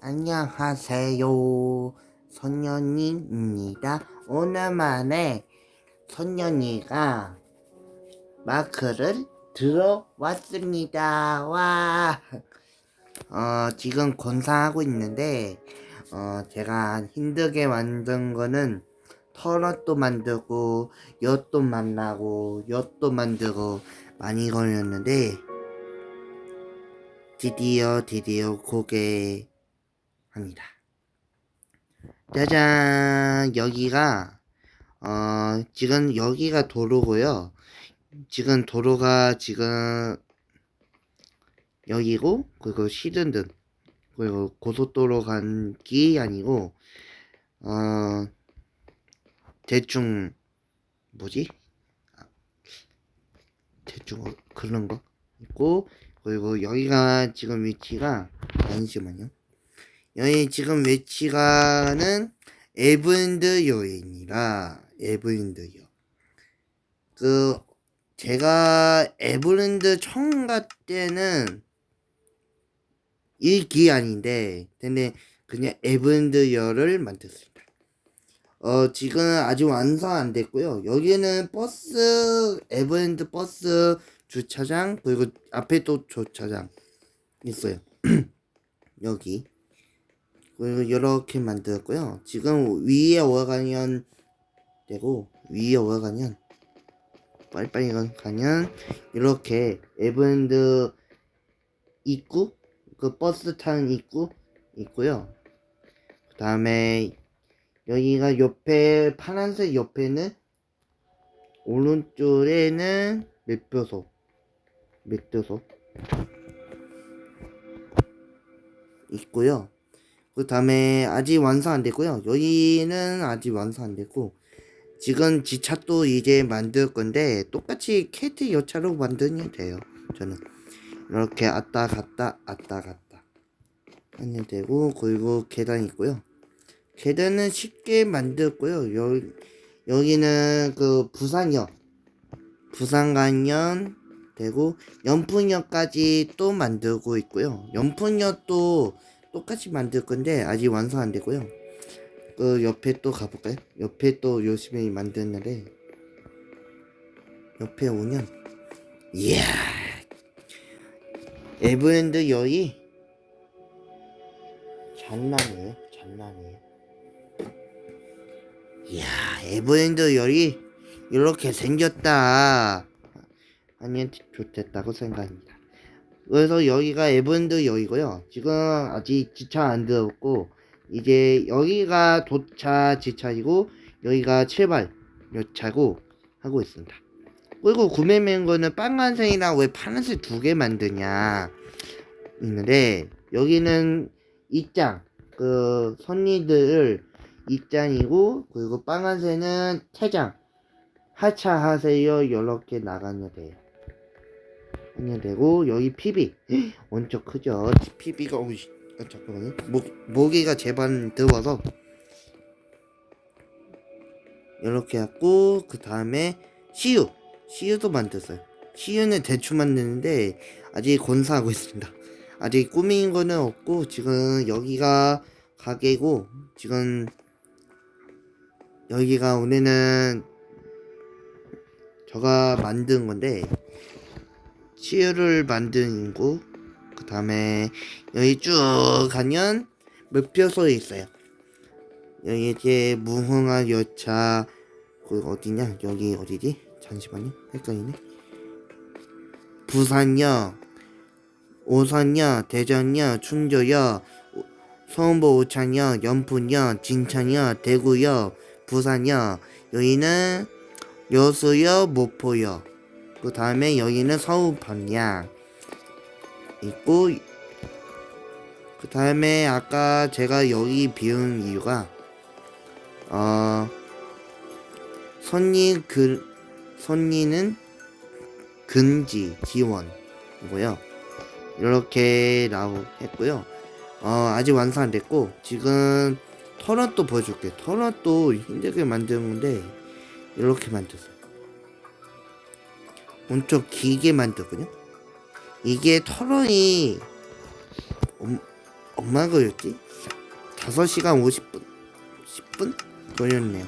안녕하세요. 선녀님입니다. 오랜만에 선녀니가 마크를 들어왔습니다. 와. 어, 지금 건사하고 있는데, 어, 제가 힘들게 만든 거는 터렛도 만들고, 엿도 만나고, 엿도 만들고, 많이 걸렸는데, 드디어, 드디어 고개 합니다. 짜잔, 여기가, 어, 지금 여기가 도로고요. 지금 도로가 지금 여기고, 그리고 시든든, 그리고 고속도로 간 길이 아니고, 어, 대충, 뭐지? 아, 대충 어, 그런 거 있고, 그리고 여기가 지금 위치가, 잠시만요. 여기 지금 위치가는 에브랜드요입니다. 에브랜드요. 그 제가 에브랜드 처음 갈 때는 일기 아닌데 근데 그냥 에브랜드요를 만들었습니다. 어 지금 아직 완성 안 됐고요. 여기는 버스 에브랜드 버스 주차장 그리고 앞에 또 주차장 있어요. 여기 이렇게 만들었고요. 지금 위에 올라가면 되고 위에 올라가면 빨리빨리 가면 이렇게 에브랜드 입구 그 버스 타는 입구 있고요. 그 다음에 여기가 옆에 파란색 옆에는 오른쪽에는 매표소 매표소 있고요. 그 다음에 아직 완성 안 됐고요. 여기는 아직 완성 안 됐고 지금 지차도 이제 만들 건데 똑같이 캐트 여차로 만들면 돼요. 저는 이렇게 왔다 갔다 왔다 갔다 하면 되고 그리고 계단 있고요. 계단은 쉽게 만들었고요. 여, 여기는 그 부산역 부산간연 되고 연풍역까지 또 만들고 있고요. 연풍역도 똑같이 만들 건데 아직 완성 안 되고요. 그 옆에 또 가볼까요? 옆에 또 열심히 만드는데 옆에 오면 이야 에브랜드 여이 장난이에요 장난이에요 이야 에브랜드 열이 이렇게 생겼다 아니 좋겠다고 생각합니다 그래서 여기가 에브랜드 역이고요. 지금 아직 지차 안 들었고 이제 여기가 도차 지차이고 여기가 출발 열차고 하고 있습니다. 그리고 구매 맹거는 빨간색이랑 왜 파란색 두 개 만드냐 있는데 여기는 입장 그 선리들 입장이고 그리고 빨간색은 퇴장 하차하세요 이렇게 나가면 돼요. 하면 되고 여기 PB 엄청 크죠. PB가 어, 잠깐만요. 목, 모기가 제발 들어와서 이렇게 하고 그 다음에 CU CU도 만들었어요. CU는 대충 만드는데 아직 건사하고 있습니다. 아직 꾸민 거는 없고 지금 여기가 가게고 지금 여기가 오늘은 제가 만든 건데 치유를 만든 곳, 그 다음에 여기 쭉 가면 물표소에 있어요. 여기 이제 무궁화 열차 그 어디냐? 여기 어디지? 잠시만요. 헷갈리네. 부산역, 오산역, 대전역, 충주역, 서운보 오창역, 연풍역, 진창역, 대구역, 부산역, 여기는 여수역, 목포역. 그 다음에 여기는 서울 방향 있고 그 다음에 아까 제가 여기 비운 이유가 어 선리 그 선리는 금지 지원이고요. 이렇게 나오 했고요. 어 아직 완성 안 됐고 지금 터널도 보여줄게. 터널도 힘들게 만든 건데 이렇게 만들었어요 엄청 길게 만들거든요. 이게 털런이 엄, 얼마 걸렸지? 5시간 50분 10분 걸렸네요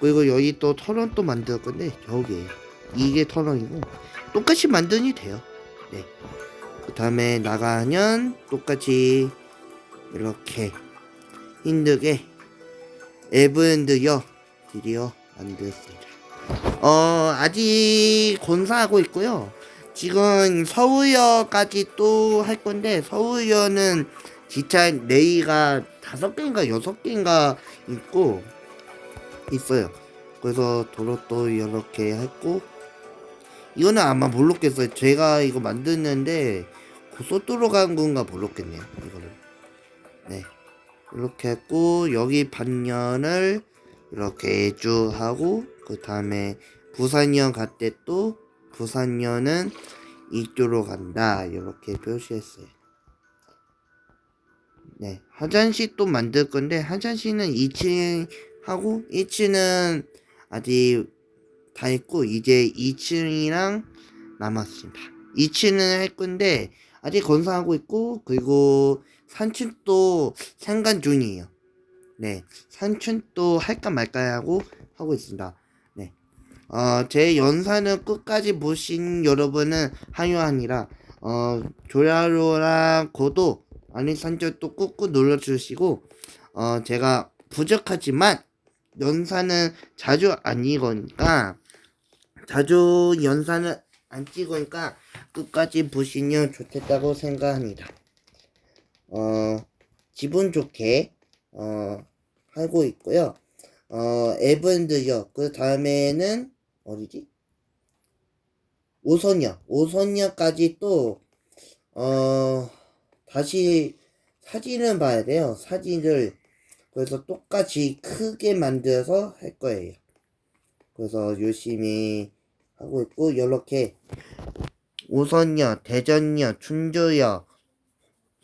그리고 여기 또 터널 또 만들 건데 저기에요 이게 터널이고 똑같이 만드니 돼요 네. 그 다음에 나가면 똑같이 이렇게 힘들게 에브랜드여 드디어 만들었습니다 어 아직 건사하고 있고요 지금 서울역까지 또 할 건데 서울역은 기차 레이가 다섯 개인가 여섯 개인가 있고 있어요. 그래서 도로 또 이렇게 했고 이거는 아마 모르겠어요. 제가 이거 만드는데 고속도로 간 건가 모르겠네요. 이거를 네 이렇게 했고 여기 반년을 이렇게 쭉 하고 그 다음에 부산역 갈 때 또 부산역은 이쪽으로 간다 이렇게 표시했어요. 네, 화장실 또 만들 건데 화장실은 2층 하고 1층은 아직 다 했고 이제 2층이랑 남았습니다. 2층은 할 건데 아직 건설하고 있고 그리고 3층도 생각 중이에요. 네, 3층도 할까 말까 하고 하고 있습니다. 네, 어, 제 연사는 끝까지 보신 여러분은 한유한이라 어, 좋아요랑 구독 알림 설정도 꾹꾹 눌러주시고 어 제가 부족하지만 연사는 자주 아니거니까 자주 연사는 안 찍으니까 끝까지 보시면 좋겠다고 생각합니다. 어 기분 좋게 어 하고 있고요. 어 에브랜드역 그 다음에는 어디지? 오선역 오선역까지 또 어 다시 사진을 봐야 돼요. 사진을 그래서 똑같이 크게 만들어서 할 거예요. 그래서 열심히 하고 있고 이렇게 오선역, 대전역, 충주역,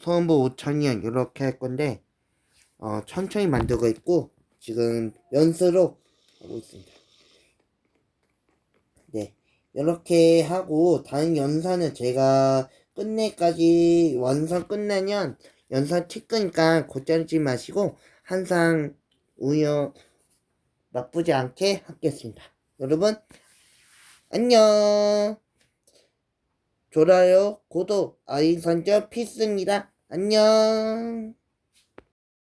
서원부 오천역 이렇게 할 건데 어, 천천히 만들고 있고 지금 연수로 하고 있습니다. 네, 이렇게 하고 다른 연산은 제가 끝내까지 완성 끝내면 연산 찍으니까 곧자르지 마시고 항상 우연 나쁘지 않게 하겠습니다. 여러분 안녕. 좋아요, 구독, 알림 설정 필수입니다. 안녕.